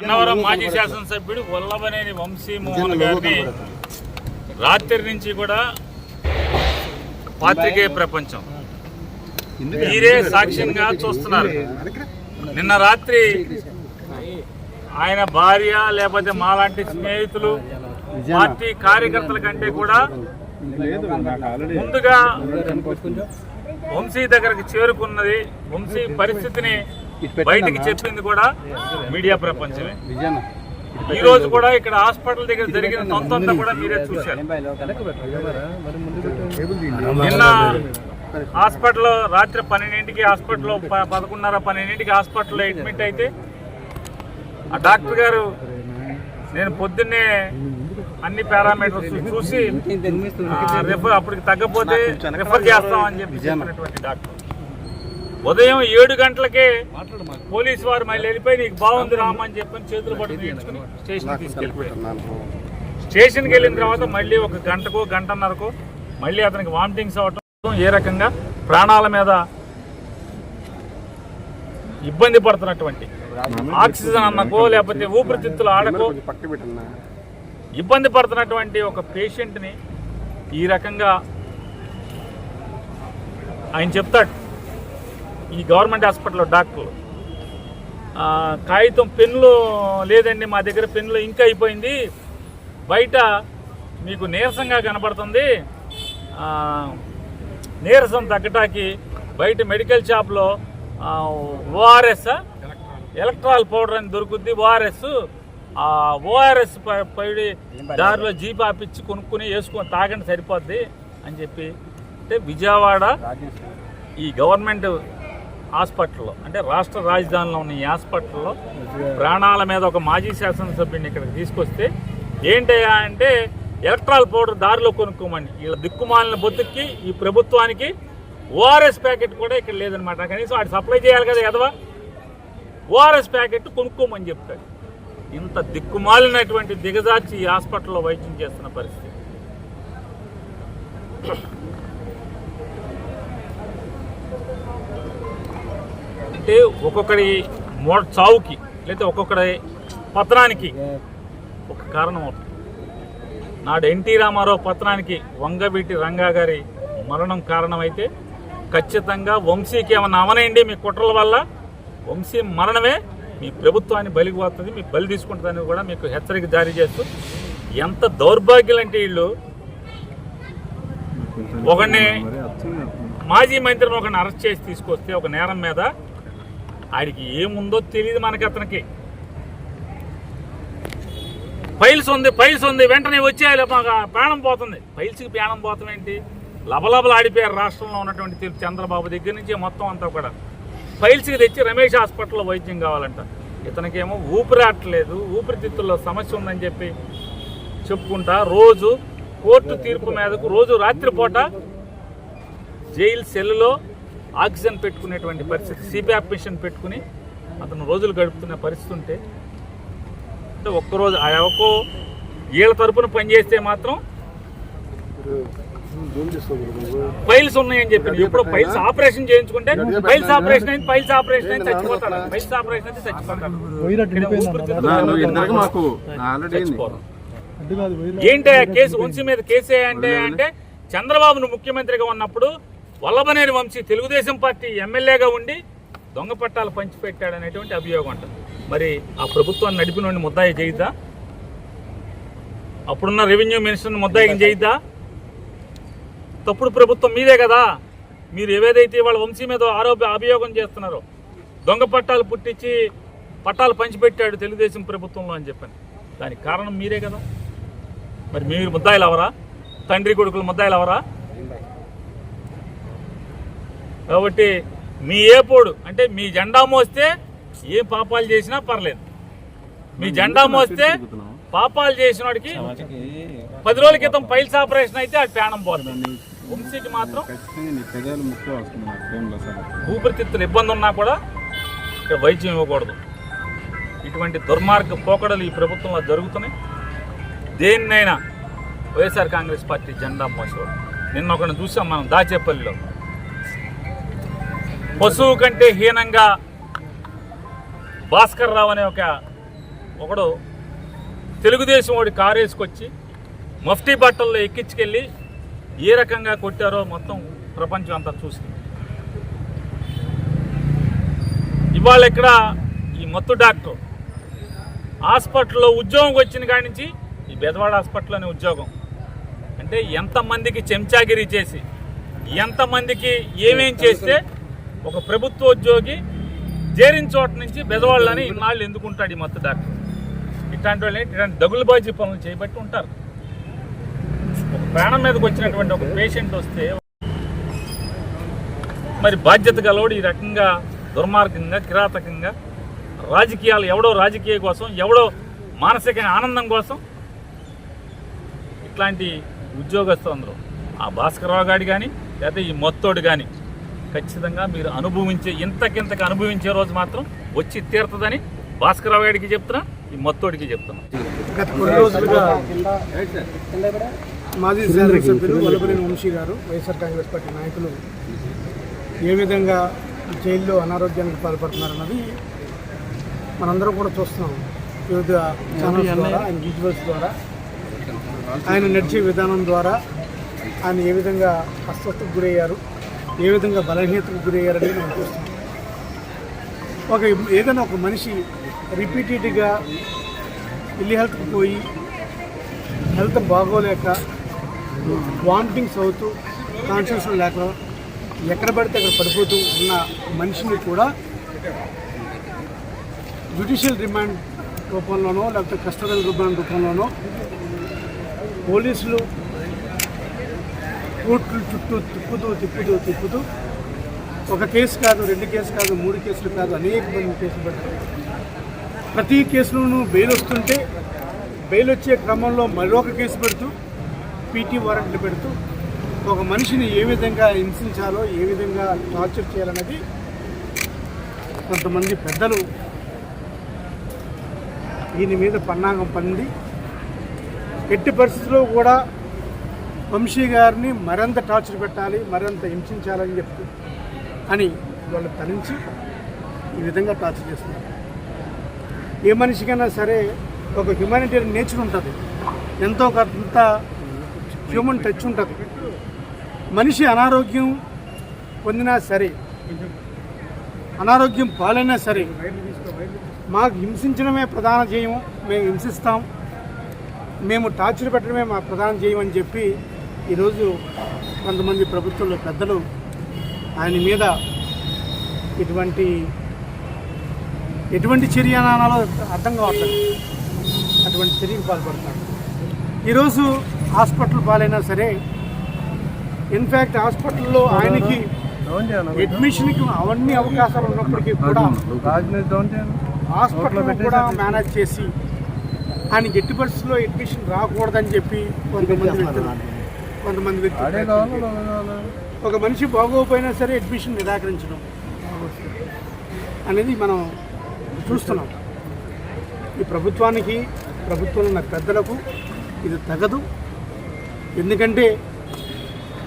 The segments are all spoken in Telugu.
అన్నవరం మాజీ శాసనసభ్యుడు వల్లభనేని వంశీ మోహన్ గారిని రాత్రి నుంచి కూడా పాత్రికేయ ప్రపంచం. మీరే సాక్ష్యంగా చూస్తున్నారు. నిన్న రాత్రి ఆయన భార్య లేకపోతే మాలాంటి స్నేహితులు పార్టీ కార్యకర్తల కంటే కూడా ముందుగా వంశీ దగ్గరకు చేరుకున్నది వంశీ పరిస్థితిని బయటికి చెప్పింది కూడా మీడియా ప్రపంచమే. ఈ రోజు కూడా ఇక్కడ హాస్పిటల్ దగ్గర జరిగిన తొంతంతా కూడా మీరే చూశారు. నిన్న హాస్పిటల్లో రాత్రి పన్నెండింటికి హాస్పిటల్లో ప- పదకొండున్నర పన్నెండింటికి హాస్పిటల్లో అడ్మిట్ అయితే ఆ డాక్టర్ గారు నేను పొద్దున్నే అన్ని పారామీటర్స్ చూసి రిఫర్ అప్పటికి తగ్గపోతే రిఫర్ చేస్తామని చెప్పి చెప్పినటువంటి డాక్టర్. ఉదయం ఏడు గంటలకే పోలీసు వారు మళ్ళీ వెళ్ళిపోయి నీకు బాగుంది రామా అని చెప్పని చేతులు పట్టుకుని ఈడ్చుకుని స్టేషన్ తీసుకెళ్ళిపోయారు స్టేషన్కి వెళ్ళిన తర్వాత మళ్ళీ ఒక గంటకో గంటన్నరకు మళ్ళీ అతనికి వామిటింగ్స్ అవ్వటం ఏ రకంగా ప్రాణాల మీద ఇబ్బంది పడుతున్నటువంటి ఆక్సిజన్ అన్నకో లేకపోతే ఊపిరితిత్తులు ఆడకో ఇబ్బంది పడుతున్నటువంటి ఒక పేషెంట్ని ఈ రకంగా ఆయన చెప్తాడు. ఈ గవర్నమెంట్ హాస్పిటల్లో డాక్టర్లు. కాగితం పెన్నులు లేదండి మా దగ్గర పెన్నులు ఇంకా అయిపోయింది. బయట మీకు నీరసంగా కనబడుతుంది. నీరసం తగ్గటానికి బయట మెడికల్ షాప్లో ఓఆర్ఎస్ ఎలక్ట్రాల్ పౌడర్ అని దొరుకుద్ది ఓఆర్ఎస్. ఆ ఓఆర్ఎస్ పైడి దారిలో జీప్ ఆపిచ్చి కొనుక్కుని వేసుకొని తాగండి సరిపోద్ది అని చెప్పి. అంటే విజయవాడ ఈ గవర్నమెంట్ హాస్పిటల్లో అంటే రాష్ట్ర రాజధానిలో ఉన్న ఈ హాస్పిటల్లో ప్రాణాల మీద ఒక మాజీ శాసనసభ్యుని ఇక్కడికి తీసుకొస్తే ఏంటయ్యా అంటే ఎలక్ట్రాల్ పౌడర్ దారిలో కొనుక్కోమని. వీళ్ళ దిక్కుమాలిన బొత్తుకి ఈ ప్రభుత్వానికి ఓఆర్ఎస్ ప్యాకెట్ కూడా ఇక్కడ లేదనమాట కనీసం వాడు సప్లై చేయాలి కదా ఎదవా ఓఆర్ఎస్ ప్యాకెట్ కొనుక్కోమని చెప్తాడు. ఇంత దిక్కుమాలినటువంటి దిగజార్చి ఈ హాస్పిటల్లో వైద్యం చేస్తున్న పరిస్థితి. అంటే ఒక్కొక్కడి మో చావుకి లేకపోతే ఒక్కొక్కడి పతనానికి ఒక కారణం అవుతుంది నాడు ఎన్టీ రామారావు పతనానికి వంగవీటి రంగా గారి మరణం కారణమైతే ఖచ్చితంగా వంశీకి ఏమన్నా అవనండి మీ కుట్రల వల్ల? వంశీ మరణమే మీ ప్రభుత్వాన్ని బలికి పోతుంది మీ బలి తీసుకుంటుందని కూడా మీకు హెచ్చరిక జారీ చేస్తూ ఎంత దౌర్భాగ్యులంటే వీళ్ళు. ఒకడిని మాజీ మంత్రిని ఒకరిని అరెస్ట్ చేసి తీసుకొస్తే ఒక నేరం మీద ఆడికి ఏముందో తెలియదు మనకి అతనికి. ఫైల్స్ ఉంది ఫైల్స్ ఉంది వెంటనే వచ్చేయాలి మాకు ప్రాణం పోతుంది. ఫైల్స్కి ప్రాణం పోతాం ఏంటి? లబలబలు ఆడిపోయారు రాష్ట్రంలో ఉన్నటువంటి చంద్రబాబు దగ్గర నుంచి మొత్తం అంతా కూడా. ఫైల్స్కి తెచ్చి రమేష్ హాస్పిటల్లో వైద్యం కావాలంట. ఇతనికేమో ఊపిరాట్లేదు ఊపిరితిత్తుల్లో సమస్య ఉందని చెప్పి చెప్పుకుంటా రోజు కోర్టు తీర్పు మీదకు రోజు రాత్రిపూట జైలు సెల్లులో ఆక్సిజన్ పెట్టుకునేటువంటి పరిస్థితి సిపిఆప్ మిషన్ పెట్టుకుని అతను రోజులు గడుపుతున్న పరిస్థితి ఉంటే అంటే ఒక్కరోజు ఆ ఒక్కో వీళ్ళ తరపున పనిచేస్తే మాత్రం ఫైల్స్ ఉన్నాయని చెప్పి ఎప్పుడో ఫైల్స్ ఆపరేషన్ చేయించుకుంటే ఫైల్స్ ఆపరేషన్ అయింది ఫైల్స్ ఆపరేషన్ అయింది చచ్చిపోతాడు. ఫైల్స్ ఆపరేషన్ అయితే చచ్చిపోతాడు. ఏంటి ఆ కేసు? వంశీ మీద కేసు అంటే అంటే చంద్రబాబును ముఖ్యమంత్రిగా ఉన్నప్పుడు వల్లభనేని వంశీ తెలుగుదేశం పార్టీ ఎమ్మెల్యేగా ఉండి దొంగ పట్టాలు పంచిపెట్టాడనేటువంటి అభియోగం ఉంటుంది మరి ఆ ప్రభుత్వాన్ని నడిపిన ముద్దాయి చేయిద్దా అప్పుడున్న రెవెన్యూ మినిస్టర్ని ముద్దాయికి చేయిద్దా తప్పుడు ప్రభుత్వం మీదే కదా. మీరు ఏవేదైతే వాళ్ళ వంశీ మీద ఆరోప అభియోగం చేస్తున్నారో దొంగ పట్టాలు పుట్టించి పట్టాలు పంచిపెట్టాడు తెలుగుదేశం ప్రభుత్వంలో అని చెప్పాను. దానికి కారణం మీరే కదా. మరి మీరు ముద్దాయిలు అవరా తండ్రి కొడుకులు ముద్దాయిలు అవరా కాబట్టి మీ ఏపోడు అంటే మీ జెండా మోస్తే ఏ పాపాలు చేసినా పర్లేదు. మీ జెండా మోస్తే పాపాలు చేసిన వాడికి పది రోజుల క్రితం పైల్స్ ఆపరేషన్ అయితే అది ప్రాణం పోతుంది. వంశీకి మాత్రం ఊపిరితిత్తులు ఇబ్బంది ఉన్నా కూడా ఇక్కడ వైద్యం ఇవ్వకూడదు. ఇటువంటి దుర్మార్గ పోకడలు ఈ ప్రభుత్వంలో జరుగుతున్నాయి. దేన్నైనా వైఎస్ఆర్ కాంగ్రెస్ పార్టీ జెండా మోసేవాడు. నిన్న ఒకరిని చూసాం మనం దాచేపల్లిలో. పశువు కంటే హీనంగా భాస్కర్ రావు అనే ఒక ఒకడు తెలుగుదేశం వాడి కారు వేసుకొచ్చి మఫ్టీ బట్టల్లో ఎక్కించుకెళ్ళి ఏ రకంగా కొట్టారో మొత్తం ప్రపంచం అంతా చూసింది. ఇవాళ ఇక్కడ ఈ మత్తు డాక్టర్ హాస్పిటల్లో ఉద్యోగం వచ్చిన కాడి నుంచి ఈ బెదవాడ హాస్పిటల్లోనే ఉద్యోగం. అంటే ఎంతమందికి చెంచాగిరి చేసి ఎంతమందికి ఏమేం చేస్తే ఒక ప్రభుత్వ ఉద్యోగి చేరిన చోట నుంచి బెదవాళ్ళని ఇన్నాళ్ళు ఎందుకుంటాడు ఈ మత్తు డాక్టర్? ఇట్లాంటి వాళ్ళు ఇట్లాంటి దగులుబాజీ పనులు చేయబట్టి ఉంటారు. ఒక ప్రాణం మీదకి వచ్చినటువంటి ఒక పేషెంట్ వస్తే మరి బాధ్యత గలవాడు ఈ రకంగా దుర్మార్గంగా కిరాతకంగా రాజకీయాలు ఎవడో రాజకీయ కోసం ఎవడో మానసిక ఆనందం కోసం ఇట్లాంటి ఉద్యోగస్తులందరూ ఆ భాస్కరరావు గారు కానీ లేకపోతే ఈ మొత్తోడు కానీ ఖచ్చితంగా మీరు అనుభవించే ఇంతకింతకి అనుభవించే రోజు మాత్రం వచ్చి తీరుతుందని భాస్కరరావు గారికి చెప్తున్నా ఈ మొత్తోడికి చెప్తున్నా. గత కొన్ని రోజులుగా మాజీ శాసనసభ్యులు వల్లభనేని వంశీ గారు వైఎస్ఆర్ కాంగ్రెస్ పార్టీ నాయకులు ఏ విధంగా జైల్లో అనారోగ్యానికి పాల్పడుతున్నారన్నది మనందరం కూడా చూస్తున్నాం. వివిధ ఛానల్స్ ద్వారా ఆయన విజువల్స్ ద్వారా ఆయన నడిచే విధానం ద్వారా ఆయన ఏ విధంగా అస్వస్థకు గురయ్యారు. ఏ విధంగా బలహీనతకు గురయ్యారని మనం చూస్తున్నాం. ఒక ఏదైనా ఒక మనిషి రిపీటెడ్గా ఇల్లి హెల్త్కి పోయి హెల్త్ బాగోలేక వామిటింగ్స్ అవుతూ కాన్షియస్ లేక ఎక్కడ పడితే అక్కడ పడిపోతూ ఉన్న మనిషిని కూడా జ్యుడిషియల్ రిమాండ్ రూపంలోనో లేకపోతే కస్టడల్ రిమాండ్ రూపంలోనో పోలీసులు కోర్టుల చుట్టూ తిప్పుతూ తిప్పుతూ తిప్పుతూ. ఒక కేసు కాదు రెండు కేసు కాదు మూడు కేసులు కాదు అనేక మంది కేసులు పెడతారు ప్రతి కేసులోనూ బెయిల్ వస్తుంటే బెయిల్ వచ్చే క్రమంలో మరొక కేసు పెడుతూ పీటీ వారెంట్లు పెడుతూ ఒక మనిషిని ఏ విధంగా హింసించాలో ఏ విధంగా టార్చర్ చేయాలన్నది కొంతమంది పెద్దలు దీని మీద పన్నాగం పంది. ఎట్టి పరిస్థితుల్లో కూడా వంశీ గారిని మరింత టార్చర్ పెట్టాలి మరింత హింసించాలని చెప్తూ అని వాళ్ళు తరించి ఈ విధంగా టార్చర్ చేస్తున్నారు. ఏ మనిషికైనా సరే ఒక హ్యుమానిటేరియన్ నేచర్ ఉంటుంది. ఎంతో కొంత హ్యూమన్ టచ్ ఉంటుంది. మనిషి అనారోగ్యం పొందినా సరే అనారోగ్యం పాలైనా సరే మాకు హింసించడమే ప్రధాన జయం మేము హింసిస్తాం మేము టార్చర్ పెట్టడమే మా ప్రధాన జయం అని చెప్పి ఈరోజు కొంతమంది ప్రభుత్వంలో పెద్దలు ఆయన మీద ఇటువంటి ఎటువంటి చర్య అనాలో అర్థం కావట్లేదు. అటువంటి చర్యకు పాల్పడతారు ఈరోజు హాస్పిటల్ పాలైనా సరే ఇన్ఫ్యాక్ట్ హాస్పిటల్లో ఆయనకి అడ్మిషన్కి అవన్నీ అవకాశాలు ఉన్నప్పటికీ కూడా హాస్పిటల్ కూడా మేనేజ్ చేసి ఆయనకి ఎట్టి పరిస్థితుల్లో అడ్మిషన్ రాకూడదని చెప్పి కొంతమంది కొంతమంది వ్యక్తులు ఒక మనిషి బాగోపోయినా సరే అడ్మిషన్ నిరాకరించడం అనేది మనం చూస్తున్నాం. ఈ ప్రభుత్వానికి ప్రభుత్వంలో ఉన్న పెద్దలకు ఇది తగదు. ఎందుకంటే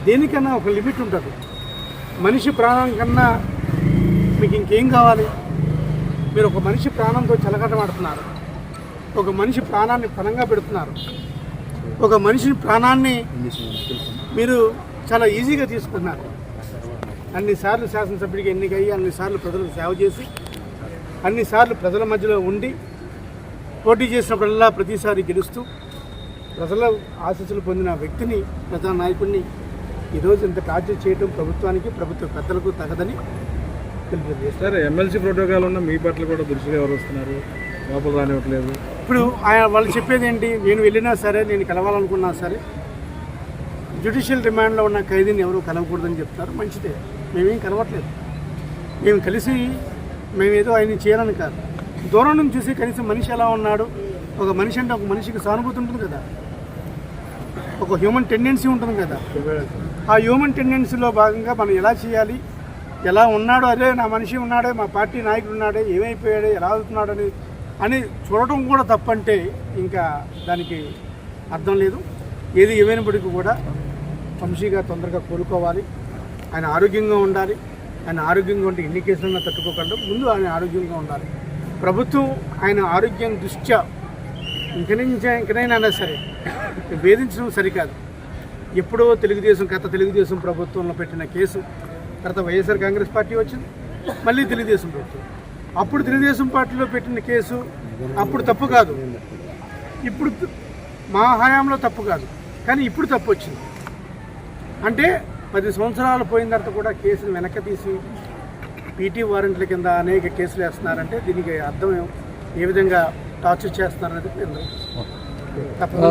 దేనికన్నా ఒక లిమిట్ ఉంటుంది. మనిషి ప్రాణం కన్నా మీకు ఇంకేం కావాలి? మీరు ఒక మనిషి ప్రాణంతో చెలకటమాడుతున్నారు ఒక మనిషి ప్రాణాన్ని పణంగా పెడుతున్నారు. ఒక మనిషి ప్రాణాన్ని మీరు చాలా ఈజీగా తీసుకున్నారు. అన్నిసార్లు శాసనసభ్యుడికి ఎన్నికయ్యి అన్నిసార్లు ప్రజలకు సేవ చేసి అన్నిసార్లు ప్రజల మధ్యలో ఉండి పోటీ చేసినప్పుడల్లా ప్రతిసారి గెలుస్తూ ప్రజల ఆశీస్సులు పొందిన వ్యక్తిని ప్రజా నాయకుడిని ఈరోజు ఇంత టార్చర్ చేయడం ప్రభుత్వానికి ప్రభుత్వ పెద్దలకు తగదని తెలియజేస్తారు సార్ ఎమ్మెల్సీ ప్రోటోకాల్ ఉన్న మీ పట్ల కూడా దృష్టిగా ఎవరు వస్తున్నారు? లోపల రానివ్వట్లేదు. ఇప్పుడు ఆయన వాళ్ళు చెప్పేది ఏంటి? నేను వెళ్ళినా సరే నేను కలవాలనుకున్నా సరే జ్యుడిషియల్ రిమాండ్లో ఉన్న ఖైదీని ఎవరు కలవకూడదని చెప్తారు. మంచిదే. మేమేం కలవట్లేదు. మేము కలిసి మేమేదో ఆయన చేయాలని కాదు. దూరం నుంచి చూసి కనీసం మనిషి ఎలా ఉన్నాడు? ఒక మనిషి అంటే ఒక మనిషికి సానుభూతి ఉంటుంది కదా. ఒక హ్యూమన్ టెండెన్సీ ఉంటుంది కదా. ఆ హ్యూమన్ టెండెన్సీలో భాగంగా మనం ఎలా చేయాలి? ఎలా ఉన్నాడో అదే నా మనిషి ఉన్నాడే మా పార్టీ నాయకుడు ఉన్నాడే ఏమైపోయాడే ఎలా అవుతున్నాడు అనేది అని చూడటం కూడా తప్పంటే ఇంకా దానికి అర్థం లేదు. ఏది ఏమైనప్పటికీ కూడా వంశీగా తొందరగా కోలుకోవాలి. ఆయన ఆరోగ్యంగా ఉండాలి. ఆయన ఆరోగ్యంగా ఉంటే ఎన్ని కేసులన్నా తట్టుకోకుండా ముందు ఆయన ఆరోగ్యంగా ఉండాలి. ప్రభుత్వం ఆయన ఆరోగ్యం దృష్ట్యా ఇంకనైనా ఇంకనైనా అయినా సరే వేధించడం సరికాదు. ఎప్పుడో తెలుగుదేశం గత తెలుగుదేశం ప్రభుత్వంలో పెట్టిన కేసు తర్వాత వైఎస్ఆర్ కాంగ్రెస్ పార్టీ వచ్చింది. మళ్ళీ తెలుగుదేశం ప్రభుత్వం. అప్పుడు తెలుగుదేశం పార్టీలో పెట్టిన కేసు అప్పుడు తప్పు కాదు. ఇప్పుడు మా హయాంలో తప్పు కాదు. కానీ ఇప్పుడు తప్పు వచ్చింది. అంటే పది సంవత్సరాలు పోయిన తర్వాత కూడా కేసును వెనక్కి తీసి పీటీ వారెంట్ల కింద అనేక కేసులు వేస్తున్నారంటే దీనికి అర్థం ఏ? విధంగా టార్చర్ చేస్తున్నారనేది నేను తప్పకుండా